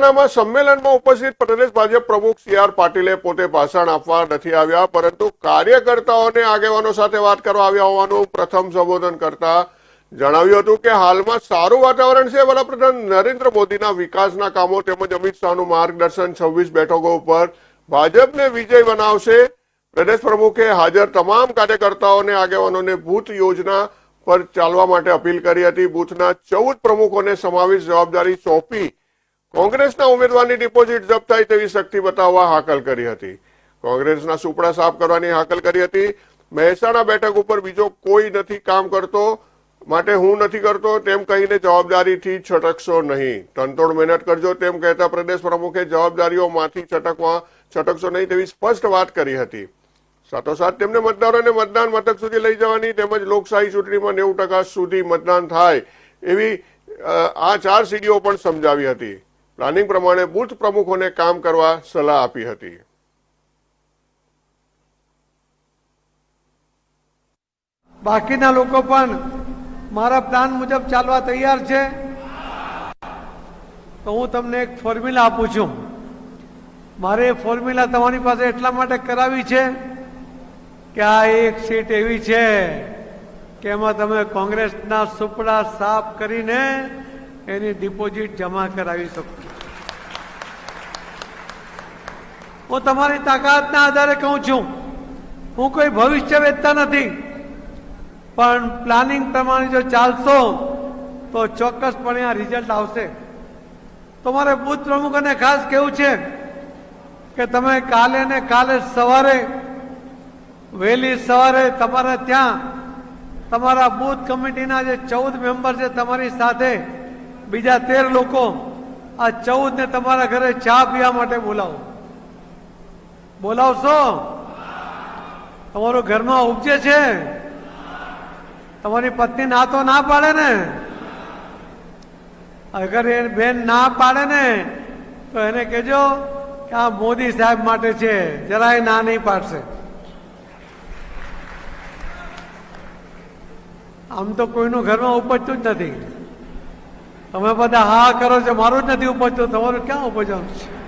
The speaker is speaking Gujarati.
મહેસાણામાં સંમેલનમાં ઉપસ્થિત પ્રદેશ ભાજપ પ્રમુખ સી આર પાટીલે પોતે ભાષણ આપવા નથી આવ્યા, પરંતુ કાર્યકર્તાઓને આગેવાનો સાથે વાત કરવા આવ્યા હોવાનું પ્રથમ સંબોધન કરતા જણાવ્યું હતું કે હાલમાં સારું વાતાવરણ છે. વડાપ્રધાન નરેન્દ્ર મોદીના વિકાસના કામો તેમજ અમિત શાહનું માર્ગદર્શન છવ્વીસ બેઠકો ઉપર ભાજપને વિજય બનાવશે. પ્રદેશ પ્રમુખે હાજર તમામ કાર્યકર્તાઓને આગેવાનોને બૂથ યોજના પર ચાલવા માટે અપીલ કરી હતી. બૂથના ચૌદ પ્રમુખોને સમાવેશ જવાબદારી સોંપી કોંગ્રેસના ઉમેદવારની ડિપોઝિટ જપ્ત થાય તેવી શક્તિ બતાવવા હાકલ કરી હતી. કોંગ્રેસના સુપડા સાફ કરવાની હાકલ કરી હતી. મહેસાણા બેઠક ઉપર બીજો કોઈ નથી કામ કરતો, માટે હું નથી કરતો, તેમ કહીને જવાબદારીથી છટકશો નહીં. તનતોડ મહેનત કરજો તેમ કહેતા પ્રદેશ પ્રમુખે જવાબદારીઓમાંથી છટકવા, છટકશો નહીં તેવી સ્પષ્ટ વાત કરી હતી. સાથોસાથ તેમને મતદારોને મતદાન મથક સુધી લઈ જવાની તેમજ લોકશાહી ચૂંટણીમાં નેવું ટકા સુધી મતદાન થાય એવી આ ચાર સીડીઓ પણ સમજાવી હતી. પ્લાનિંગ પ્રમાણે બુથ પ્રમુખોને કામ કરવા સલાહ આપી હતી. બાકીના લોકો પણ મારા પ્લાન મુજબ ચાલવા તૈયાર છે. તો હું તમને એક ફોર્મ્યુલા આપું છું. મારે એ ફોર્મ્યુલા તમારી પાસે એટલા માટે કરાવી છે કે આ એક સીટ એવી છે કે એમાં તમે કોંગ્રેસના સુપડા સાફ કરીને એની ડિપોઝિટ જમા કરાવી શકો. હું તમારી તાકાતના આધારે કહું છું. હું કોઈ ભવિષ્ય વેચતા નથી. પણ પ્લાનિંગ પ્રમાણે જો ચાલશો, તો ચોક્કસપણે આ રિઝલ્ટ આવશે. તમારે બુથ પ્રમુખોને ખાસ કેવું છે કે તમે કાલે ને કાલે સવારે, વહેલી સવારે તમારે ત્યાં, તમારા બુથ કમિટીના જે ચૌદ મેમ્બર છે તમારી સાથે, બીજા તેર લોકો, આ ચૌદ ને તમારા ઘરે ચા પીવા માટે બોલાવો. બોલાવશો. તમારું ઘરમાં ઉપજે છે. તમારી પત્ની ના તો ના પાડે ને. અગર એ બેન ના પાડે ને, તો એને કહેજો કે આ મોદી સાહેબ માટે છે. જરાય ના નહીં પાડશે. આમ તો કોઈનું ઘરમાં ઉપજતું જ નથી. તમે બધા હા કરો છો, મારું જ નથી ઉપજતું. તમારું ક્યાં ઉપજવાનું છે?